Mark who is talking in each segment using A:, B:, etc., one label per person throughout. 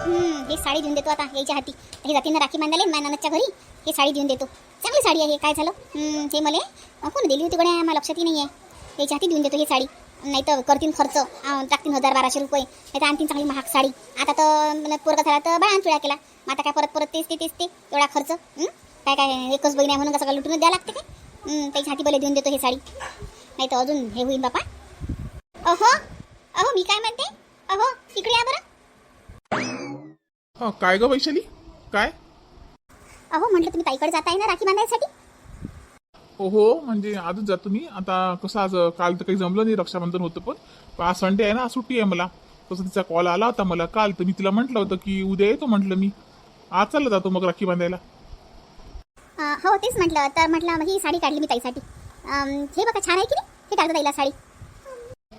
A: हे साडी देऊन देतो आता यायच्या हाती. हे जातीनं राखी बांधाले माझ्या घरी. हे साडी देऊन देतो. चांगली साडी आहे काय झालं? हे मला कोण दिली होती गड्या? मला लक्षातही नाही आहे याच्या हाती देऊन देतो ही साडी. नाही तर करतीन खर्च. टाकतील टाकतीन हजार बाराशे रुपये. नाही तर आणखीन चांगली महाग साडी. आता तर पोरगा झाला तर बाळा चुळा केला. मग आता काय परत परत तेच ते तेच ते. एवढा खर्च काय काय एकच बहीण आहे म्हणून कसं काय लुटून द्यावं लागते काय? त्याच्या हाती पहिले देऊन देतो हे साडी. नाही तर अजून हे होईल बापा. अहो अहो मी काय म्हणते? अहो इकडे या बरं.
B: हा काय ग वैशाली? काय?
A: अहो म्हटलं तुम्ही ताईकडे जाताय ना राखी बांधायसाठी?
B: हो म्हणजे आजच जातो मी आता कसं आज काल तर काही जमलं नाही रक्षाबंधन होतं पण. आज संडे आहे ना आज सुट्टी आहे मला. तसं तिचा कॉल आला होता मला काल तर मी तिला म्हटलं होतं की उद्या येतो म्हटलं मी. आज चालला जातो मग राखी बांधायला.
A: अं, हो तेच म्हटलं. तर म्हटलं ही साडी काढली मी ताईसाठी. अं, हे बघा छान आहे की नाही? हे टाकतो ताईला साडी.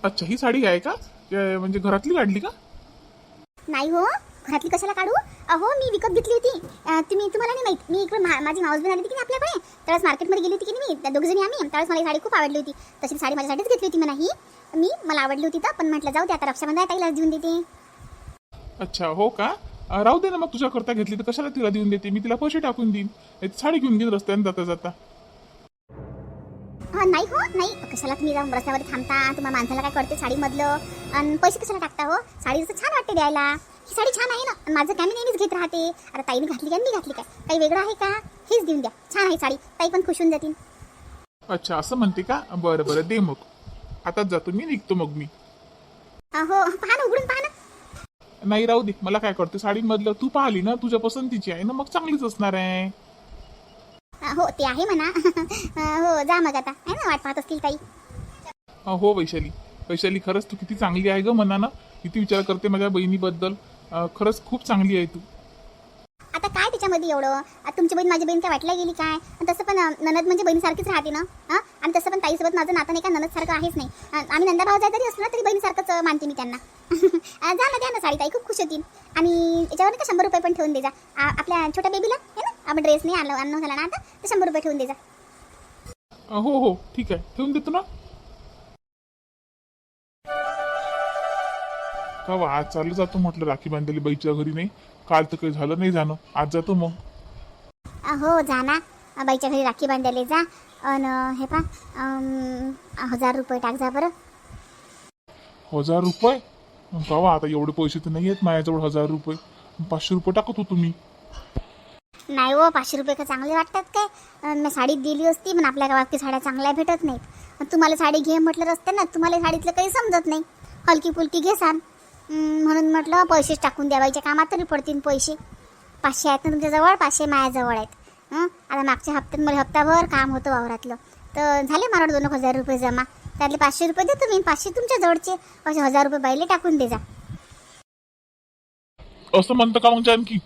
B: अच्छा ही साडी आहे का? ते म्हणजे घरातली काढली का?
A: नाही हो. घरातली कशाला काढू? अहो मी विकत घेतली होती. तुम्ही तुम्हाला नाही माहीत. मी इकडे मा- माझी माऊस बहीण आली होती की नाही आपल्याकडे? त्यावेळेस मार्केटमध्ये गेली होती की नाही मी? दोघी जणी आम्ही. त्यावेळेस मला ही साडी खूप आवडली होती. तशी साडी माझ्यासाठीच घेतली होती म्हणा ही. मी मला आवडली होती तर पण म्हटलं जाऊ दे आता रक्षाबंधन आहे, ताईला देऊन देते.
B: अच्छा हो का? राहू दे ना मग तुझ्या करता घेतली तर कशाला तिला देऊन देते? मी तिला पैसे टाकून देईन. साडी घेऊन देईन रस्त्याने जाता जाता.
A: हा, नाही हो नाही. कशाला तुम्ही जाऊन रस्त्यावर थांबता? तुम्हाला माणसाला काय कळते साडीमधलं? आणि पैसे कशाला टाकता हो? साडी जसं छान वाटते द्यायला. ही साडी छान आहे ना. माझं काय मी नेहमीच घेत राहते. आता ताईने घातली काय मी घातली काय? काही वेगळं आहे का? हेच देऊन द्या. छान आहे साडी. ताई पण खुश होऊन जातील.
B: अच्छा असं म्हणते का? बरं बरं दे मग. आताच जातो मी निघतो मग मी.
A: हो पहा ना उघडून पहा ना.
B: नाही राहू दे. मला काय करते साडीमधलं तू पाहिली ना तुझ्या पसंतीची आहे ना मग चांगलीच असणार आहे.
A: अ, हो ते आहे म्हणा. अ, हो जा मग आता. आहे ना वाट पाहत असतील ताई.
B: अं, हो वैशाली. वैशाली खरंच तू किती चांगली आहे ग मनानं. किती विचार करते माझ्या बहिणीबद्दल. खरंच खूप चांगली आहे तू.
A: आता काय त्याच्यामध्ये एवढं? आता तुमची बहीण माझी बहीण काय वाटल्या गेली काय? आणि तसं पण अ, ननद म्हणजे बहिणीसारखीच राहते ना? हां आणि तसं पण ताईसोबत माझं नातं नाही का? ननदसारखं आहेच नाही. अ, आम्ही नंदा भाऊ जरी असलो ना तरी बहिणीसारखंच अ, मानते मी त्यांना. अ, जा ना द्या ना साडी ताई खूप खुश होतील. आणि याच्यावर नाही का शंभर रुपये पण ठेवून दे जा. आ- आपल्या छोट्या बेबीला आहे ना? आपण ड्रेस नाही आणलं आणणं झाला ना आता तर शंभर रुपये ठेवून दे जा.
B: अं, हो हो ठीक आहे. ठेवून देतो ना? वा, आज चाललं जातो म्हटलं राखी बांधलेली बाईच्या घरी नाही. काल तर काही झालं नाही जाणं. आज जातो मग.
A: हो जा ना. बाईच्या घरी राखी बांधायला जा. अन हे पा हजार रुपये टाक जा बरं.
B: हजार रुपये? कावा आता एवढे पैसे तर नाही आहेत माझ्याजवळ हजार रुपये. पाचशे रुपये टाकत होतो मी.
A: नाही हो पाचशे रुपये का चांगले वाटतात काय? मी साडी दिली असती पण आपल्या गावात ती साड्या चांगल्या भेटत नाहीत. तुम्हाला साडी घे म्हटलं ना तुम्हाला साडीतलं काही समजत नाही. हलकी फुलकी घेसान हं, म्हणून म्हटलं पैसेच टाकून द्यावायच्या कामात तरी पडतील पैसे. पाचशे आहेत ना तुमच्याजवळ पाचशे माझ्याजवळ आहेत. हं? आता मागच्या हप्त्यात मला हप्ताभर काम होतं वावरातलं. तर झाले मला दोन एक हजार रुपये जमा. त्यातले पाचशे रुपये देतो मी पाचशे तुमच्या जवळचे. असे हजार रुपये बाईले टाकून दे जा.
B: असं म्हणतं का मग जानकी?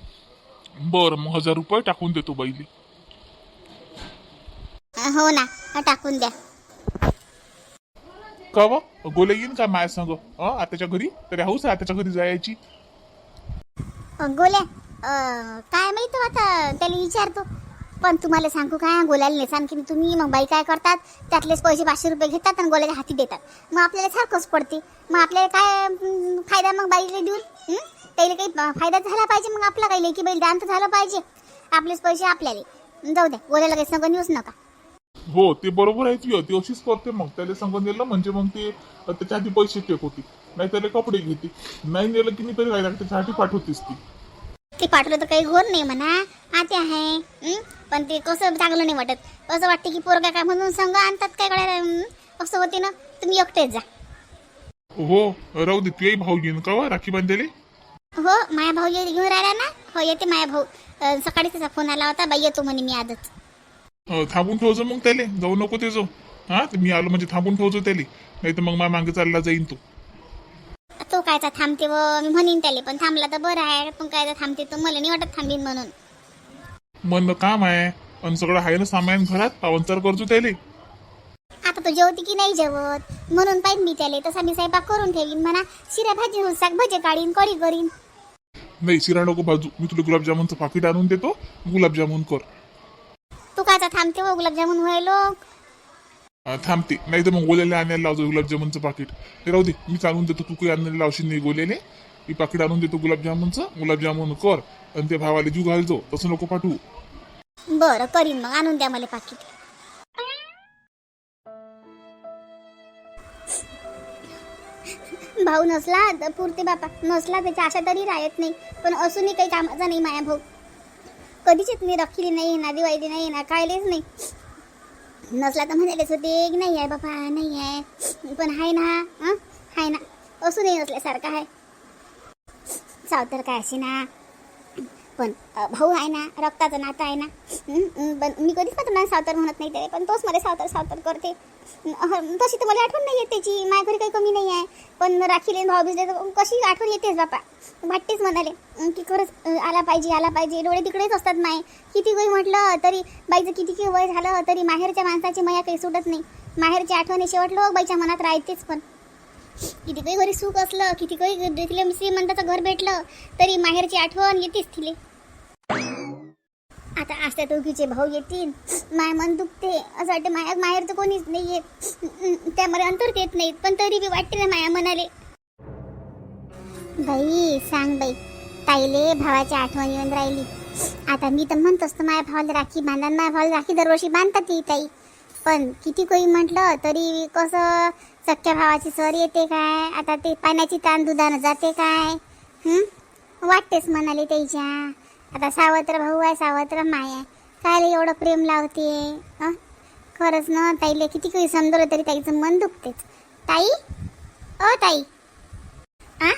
B: बरं मग हजार रुपये टाकून देतो बाईले.
A: हो ना टाकून द्या.
B: का व गोले येईन का माझ्या संग? आताच्या घरी? तरी हाऊस आताच्या घरी जायची.
A: अ, गोल्या काय माहीत हो आता? त्याला विचारतो. पण तुम्हाला सांगू काय गोल्याला नेसान की तुम्ही? मग बाई काय करतात? त्यातलेच पैसे पाचशे रुपये घेतात आणि गोल्याच्या हाती देतात. मग आपल्याला सारखंच पडते. मग आपल्याला काय अं, फायदा मग बाईला देऊन? हं? त्याला काही अं, फायदा झाला पाहिजे मग आपला काही? लेकी बैल दान तर झालं पाहिजे. आपलेच पैसे आपल्याला. जाऊ द्या. गोल्याला काही सांगून नेऊच नका.
B: हो ते बरोबर आहे ती ती अशीच करते मग त्याला संग नेलं म्हणजे मग ते त्याच्या आधी पैसे टेक होती. नाही त्याला कपडे घेते. नाही नेलं की मी तरी काय त्याच्यासाठी पाठवतेस ती.
A: ते पाठवलं तर काही घोर नाही म्हणा. आते आहे. हं? पण ते कसं चांगलं नाही वाटत. असं वाटतं की पोरगा काय म्हणून संघ आणतात काय कळायला? असं होते ना तुम्ही एकटेच जा.
B: हो राहू दे. तुही भाऊ घेईन का व राखी बांधलेले?
A: हो माया भाऊ ये- घेऊन राहिला ना? हो येते माया भाऊ. अं, सकाळी त्याचा फोन आला होता. बाई येतो म्हणे मी आजच.
B: अं, थांबून ठेवजो मग त्याले. जाऊ नको ते जाऊ. हा मी आलो म्हणजे थांबून ठेवजो त्याले. नाही तर मग माझ्या मागे चालला जाईन तो.
A: तो कायचा थांबते व मी म्हणीन त्याले पण थांबला तर बरं आहे. पण कायचा थांबते तो मला नाही वाटत थांबीन म्हणून.
B: मन काम आहे. आणि सगळं आहे ना सामान घरात? पावनचार करतो त्याले.
A: आता तो जेवते की नाही जेवत? म्हणून पाहिजे मी त्याले. तसा मी स्वयंपाक करून ठेवीन म्हणा. शिरा भाजी शाक भजे काढीन कढी करीन.
B: नाही शिरा नको बाजू मी तुला गुलाबजामुनचं पाकिट आणून देतो. गुलाबजामुन कर.
A: थांबते व गुलाबजामुन व्हायलो
B: अं, थांबते. नाही तर मग गोल्याला आणायला लावतो गुलाबजामुनचं पाकिट. ते राहू दे मी चालून देतो तू काही आणायला लावशील नाही गोल्याले की पाकिट आणून देतो गुलाबजामुनचं. गुलाबजामुन कर आणि ते भावाला जीव घालतो तसं नको पाठवू.
A: बरं करीन मग. आणून द्या मला पाकिट. भाऊ नसला तर पुरते बापा. नसला त्याची आशा तरी राहत नाही. पण असूनही काही कामाचा नाही माया भाऊ. कधीच येत नाही रखिली नाही नादेवाईली नाही ना कायलेच नाही. नसला तर म्हणालेच होते की नाही आहे बाबा नाही आहे. पण आहे ना हां? आहे ना. असूनही नसल्यासारखं आहे सावतर काय असे ना पण भाऊ आहे ना रक्ताचं नातं आहे ना पण मी कधीच पण तुम्हाला सावतर म्हणत नाही ते पण तोच मला सावतर सावतर करते. तशी तर मला आठवण नाही येत त्याची माझ्या घरी काही कमी नाही आहे. पण राखीले भाऊ भिजले तर कशी आठवण येतेच बापा. वाटतेच म्हणाले की खरंच आला पाहिजे आला पाहिजे. डोळे तिकडेच असतात माय. किती काही म्हटलं तरी बाईचं किती काही वय झालं तरी माहेरच्या माणसाची मया काही सुटत नाही. माहेरची आठवणी शेवट लोक बाईच्या मनात राहतेच पण. किती काही घरी सुख असलं किती काही तिला श्रीमंताचं घर भेटलं तरी माहेरची आठवण येतेच तिले. आता आज त्या दोघीचे भाऊ येतील माय मन दुखते असं वाटतं माया माहेरचं कोणीच नाही येत त्यामध्ये अंतर देत नाहीत पण तरी बी वाटते ना माया म्हणाले बाई सांग बाई ताईले भावाची आठवण येऊन राहिली. आता मी तर म्हणत असतो माझ्या भावाला राखी बांधा माझ्या भावाला राखी दरवर्षी बांधतात ती ताई. पण किती काही म्हटलं तरी कसं सख्या भावाची सर येते काय? आता ते पाण्याची ताण दुधानं जाते काय? वाटतेच म्हणाले त्याच्या. आता सावत्र भाऊ आहे सावत्र माय आहे. काय एवढं प्रेम लावते? खरंच ना ताईले किती काही समजवलं तरी ताईचं मन दुखतेच. ताई? ओ ताई. आ?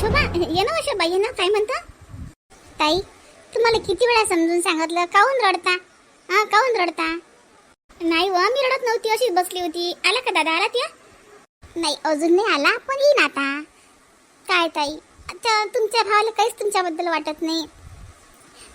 A: शोभा ये ना शोभा ये ना काय म्हणता? ताई तुम्हाला किती वेळा समजून सांगितलं? काऊन रडता? हा काऊन रडता? नाही व मी रडत नव्हती अशीच बसली होती. आला का दादा आला त्या? नाही अजून नाही आला. पण येईन आता. काय ताई आता तुमच्या भावाला काहीच तुमच्याबद्दल वाटत नाही.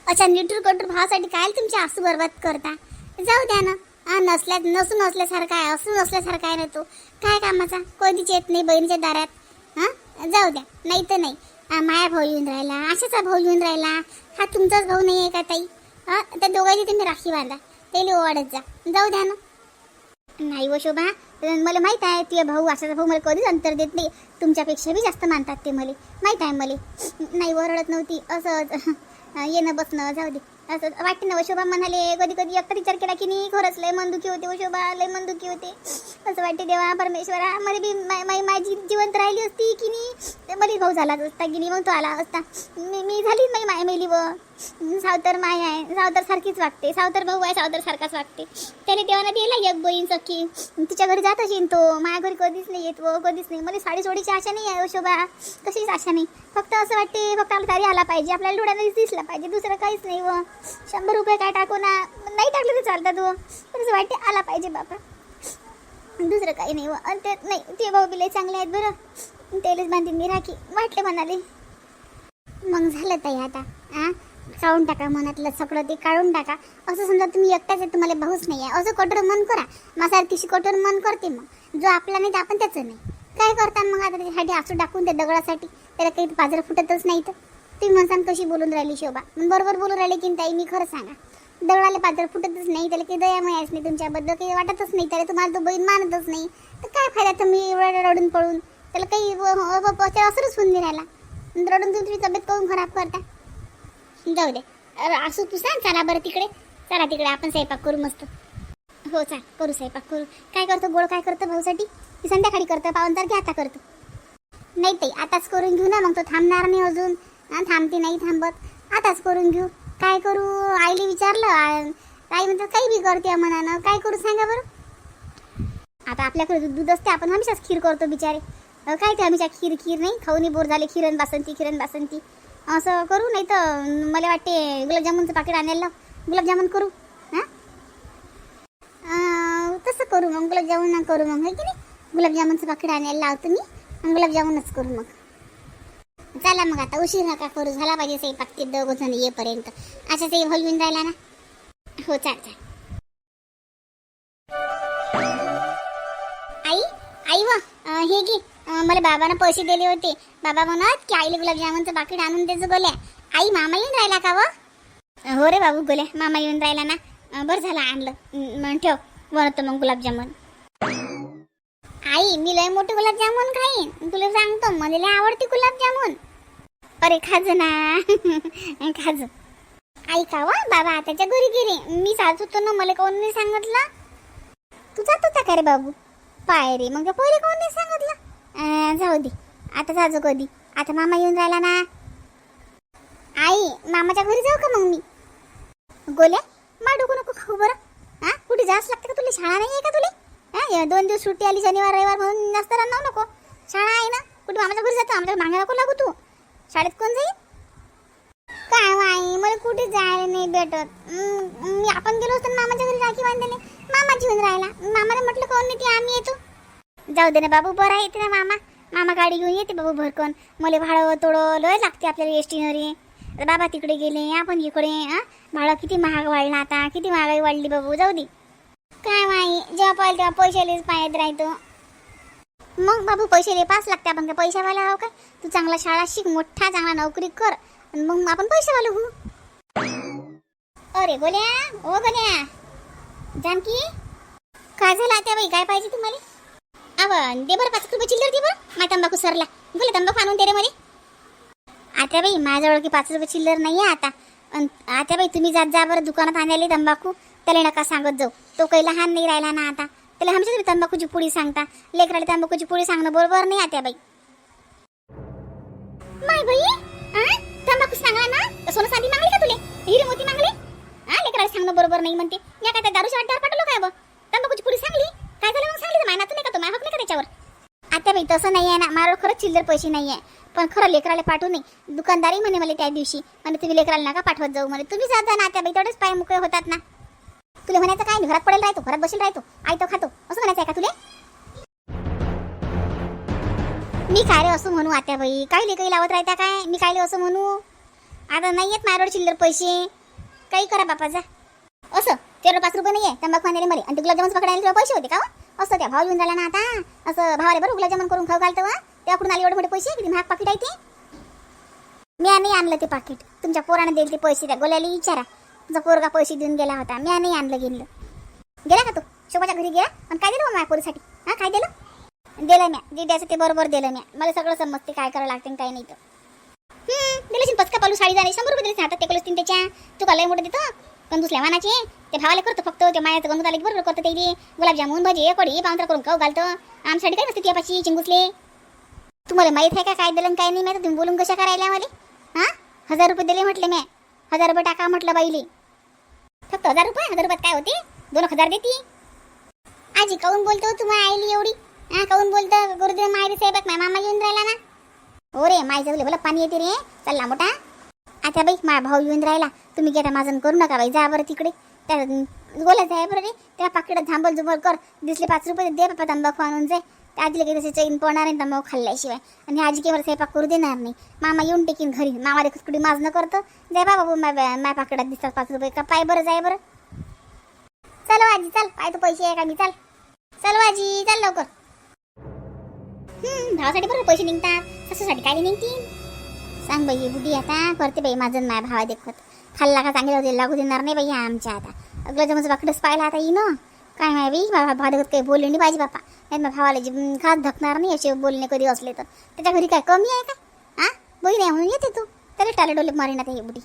A: अच्छा निटूर कटूर भावासाठी काय तुमच्या आसू बरबाद करता? जाऊ द्या ना. नसल्या नसून नसल्यासारखा आहे असून नसल्यासारखा आहे ना तो. काय कामाचा? कधीच येत नाही बहिणीच्या दारात. हां जाऊ द्या. नाही तर नाही. माया भाऊ येऊन राहिला आशाचा भाऊ येऊन राहिला. हा तुमचाच भाऊ नाही आहे का ताई? हां त्या दोघांची तुम्ही राखी बांधा. त्याला ओवाडत जा. जाऊ द्या ना. नाही व शोभा मला माहीत आहे तुझे भाऊ असाचा भाऊ मला कधीच अंतर देत नाही. तुमच्यापेक्षा बी जास्त मानतात ते मला. माहीत आहे मला. नाही ओरडत नव्हती असं येणं बसणं जाऊ दे. असं वाटते ना वशोभा शोभा म्हणाले कधी कधी एकटा विचार केला की नाही खरंच लय मनदुखी होते हो वशोभा लय मनदुखी होते. असं वाटते देवा परमेश्वरा मला बी मा- माई माझी जिवंत राहिली असती की नाही? मला भाऊ झालाच असता की नाही? मग तो आला असता. मी मी झाली माई माय मेली व? सावतर माय आहे. सावतर सारखीच वागते. सावतर भाऊ आहे सावतर सारखाच वागते. त्याने देवाना दिला एक बहीण सखी तिच्या घरी जात असेल तो. माझ्या घरी कधीच नाही येत व कधीच नाही. मला साडी सोडीची आशा नाही आहे शोभा. कशीच आशा नाही. फक्त असं वाटते फक्त आपला तरी आला पाहिजे. आपल्याला डोळ्याने दिसला पाहिजे. दुसरं काहीच नाही व शंभर रुपये काय टाकू ना? नाही टाकलं तर चालतात व तर असं वाटते आला पाहिजे बापा दुसरं काही नाही व ते नाही ते भाऊ बिले चांगले आहेत बरं. तेलच बांधीन मी राखी. वाटले म्हणाले. मग झालं ताई आता आ? काढून टाका मनातलं सगळं ते काढून टाका असं समजा तुम्ही एकट्याच आहे तुम्हाला भाऊच नाही आहे असं कठोर मन करा माझ्यासारखीशी कठोर मन करते मग जो आपला नाही तर आपण त्याचं नाही काय करता मग आता त्याच्यासाठी आसू टाकून त्या दगडासाठी त्याला काही पाजर फुटतच नाही तर तुम्ही म्हणसान कशी बोलून राहिली शोभा मग बरोबर बोलून राहिली की ताई मी खरं सांगा दगडाला पाजर फुटतच नाही त्याला काही दया मायाच नाही तुमच्याबद्दल काही वाटतच नाही त्याला तुम्हाला तो बहीण मानतच नाही तर काय फायदा तुम्ही एवढं रडून पळून त्याला काही असरच होऊन नाही राहिला रडून तुम्ही तब्येत करून खराब करता जाऊ दे. असू तू सांग चला बरं तिकडे. चला तिकडे आपण स्वयंपाक करू मस्त. हो चाल करू स्वयंपाक करू. काय करतो गोड काय करतो भाऊसाठी? की संध्याकाळी करतो पावन तर आता करतो. नाही ते आताच करून घेऊ ना मग तो थांबणार नाही अजून. थांबते नाही थांबत. आताच करून घेऊ. काय करू आईला विचारलं आई म्हणतात काही बी करते मनानं. काय करू सांगा बरं. आता आपल्याकडे दूध दूध असते आपण हमेशाच खीर करतो बिचारे. काय ते हमेशा खीर खीर नाही? खाऊनी बोर झाले खिरण बासंती खिरण बासंती असं करू नाही तर मला वाटते गुलाबजामुनचं पाकिट आणायला लाव. गुलाबजामुन करू हां? तसं करू मग गुलाबजामुन करू मग है की नाही? गुलाबजामुनचं पाकिट आणायला लावतो मी आणि गुलाबजामुनच करू मग. चला मग आता उशीर नका करू झाला पाहिजे स्वयंपाक पाकिट दोघं जण येईपर्यंत. अशा ते भाऊ येऊन राहिला ना? हो चाल चाल. आई आई वा हे घे. मला बाबानं पैसे दिले होते. बाबा म्हणत की आईला गुलाबजामुनचं पाकिट आणून देजो गोल्या. आई मामा येऊन राहिला का व? हो रे बाबू गोल्या. मामा येऊन राहिला ना. बरं झालं आणलं. मग ठेव. बनवतो मग गुलाबजामुन आई मी लय मोठे गुलाबजामुन खाईन. तुला सांगतो मला लय आवडते गुलाबजामुन अरे खाज ना खाज आई खावा बाबा त्याच्या घरी गेले. मी जात होतो ना मला कोण नाही सांगितलं. तू जात होता का रे बाबू? पाय रे मग पहिले कोण नाही सांगितलं? जाऊ दे. आता जाजो कधी. आता मामा येऊन राहिला ना. आई मामाच्या घरी जाऊ का मग मी? गोल्या मा डोकं नको खाऊ बरं. हा? कुठे जास्त लागते का तुला? शाळा नाही आहे का तुला? हा? दोन दिवस सुट्टी आली शनिवार रविवार म्हणून जास्त राहणार नको. शाळा आहे ना? कुठे मामाच्या घरी जातो? आमच्या मागे नको लागू तू. शाळेत कोण जाईल? काय आई मला कुठे जायला नाही भेटत. मी आपण गेलो असतो मामाच्या घरी राखी बांधले मामा घेऊन राहिला. मामाने म्हटलं कोण नाही ते? आम्ही येतो. जाऊ दे ना बाबू बरं येते ना मामा. मामा गाडी घेऊन येते बाबू भरकन. मला भाडं तोडं लय लागते आपल्याला एसटीनरी बाबा तिकडे गेले आपण इकडे भाडं किती महाग वाढलं आता किती महागाई वाढली बाबू जाऊ दे. काय माई जेव्हा पाहिजे तेव्हा पैशालेच पाहत राहतो. मग बाबू पैशाले पाच लागते आपण काय पैशावाला हो काय तू चांगला शाळा शिक मोठा चांगला नोकरी कर. आणि मग आपण पैशावाला हो अरे गोल्या ओ गोल्या. जानकी काय झालं आता बाई काय पाहिजे तुम्हाला? अव दे बरं पाच रुपये चिल्लर दे बरं. माझ्या तंबाखू सरला. बोले तंबाखू आणून दे रे मध्ये आता बाई माझ्याजवळ की पाच रुपये चिल्लर नाही आहे आता. अन आता बाई तुम्ही जात जा बरं दुकानात आणायला तंबाखू. त्याला नका सांगत जाऊ. तो काही लहान नाही राहिला ना आता. त्याला आमच्या तुम्ही तंबाखूची पुडी सांगता. लेकराला तंबाखूची पुडी सांगणं बरोबर नाही आता बाई. माय बाई तंबाखू सांगा ना? सोनं चांदी मागली का तुले? हिरे मोती मागले? हा लेकराला सांगणं बरोबर नाही म्हणते. या काय त्या दारूच्या अड्ड्यावर पाठवलं काय बघ तंबाखूची पुडी सांगली? काय झालं मग? सांगली माय नातू नाही तसं नाही आहे ना माझ्यावर खरंच चिल्लर पैसे नाही आहे पण खरं लेकराला पाठवू नये. दुकानदारही म्हणे मला त्या दिवशी म्हणे तुम्ही लेकराला नका पाठवत जाऊ म्हणे तुम्ही जात जा ना त्या बाई तेवढेच पाय मोकळे होतात ना. तुला म्हणायचं काय नाही, घरात पडेल राहतो घरात बसेल राहतो आई तो खातो असं म्हणायचं आहे का तुले? मी काय रे असं म्हणू आत्या बाई? काही काही लावत राहता काय? मी काय असं म्हणू? आता नाही येत माझ्यावर चिल्लर पैसे. काही करा बापा जा. असं तेवढं पाच रुपये नाही आहे तंबाखू आणले मरे आणि तुला जेवण पकडायला पैसे होते का हो? असं त्या भाव येऊन झाला ना आता. असं भावाले बरं गुलाबजामुन करून खाऊ घालतो वा. त्याकडून आले एवढे मोठे पैसे किती महाग पाकिट आहे ते. मी नाही आणलं ते पाकिट. तुमच्या पोराने दिले ते पैसे त्या गोल्याला विचारा. तुमचा पोरगा पैसे देऊन गेला होता. मी नाही आणलं गेलं गेला का तो? शोभाच्या घरी गेला? पण काय दिलं माझ्या पोरीसाठी? हा काय दिलं? दिलं म्या. जे द्यायचं ते बरोबर दिलं म्या. मला सगळं समजते काय करावं लागते काय नाही तर. दिलं पचका पालू साडी जाणे. शंभर रुपये दिले हातात ते तीन त्याच्या तू काय लय मोठं देतो? पण दुसऱ्या मानाचे ते भावाला करतो फक्त ते मायाचं गंगूत आले की बरोबर करतो ते गुलाबजामुन भजी कढी पांढरा करून खाऊ घालतो आमच्यासाठी काय नसते त्यापाशी चिंगुसले तुम्हाला माहीत आहे का काय दिलं काय नाही माहिती तुम्ही बोलून कशा करायला मला हा हजार रुपये दिले म्हटले मी हजार रुपये टाका म्हटलं बाईले फक्त हजार रुपये हजार रुपयात काय होते दोन एक हजार देती आजी काऊन बोलतो तुम्हाला आईली एवढी हा काऊन बोलतो गुरुदेव मायरी साहेब मामा येऊन राहिला ना हो रे माय जवळ पाणी येते रे चालला मोठा त्या बाई माझा भाऊ येऊन राहिला. तुम्ही गेटा माझं करू नका बाई जा बरं तिकडे. त्या बोलायचं आहे बरं रे. त्या पाकिटात झांबल झुंबल कर. दिसले पाच रुपये दे बापा तंबाखू आणून जाय. त्या आजीला काही तसे चैन पडणार नाही तंबाखू खाल्ल्याशिवाय. आणि आजी केवळ स्वयंपाक करू देणार नाही. मामा येऊन टेकीन घरी. मामा देखत कुठे माझं करतं. जाय बाबा माय माय पाकिटात दिसतात पाच रुपये. का पाय बरं जाय बरं. चल आजी चल. पाय तो पैसे आहे का मी चल. चल आजी चल लवकर. हम्म भावासाठी बरोबर पैसे निघतात? सासूसाठी काय निघतील? सांग बाई बुडी आता करते बाई माझं आणि माझ्या भावा देखत. खाल्ला का चांगलं होते लागू देणार नाही बाई आमच्या आता. अगलं जमचं बाकडंच पाहिलं आता येईन काय माय बाई भावा भावा देखत काही बोलले नाही पाहिजे बापा. नाही मग भावाला जी घास धकणार नाही असे बोलणे कधी असले तर. त्याच्या घरी काय कमी आहे का? हा बही नाही म्हणून येते तू. त्याला टाले डोले मारीन ते बुडी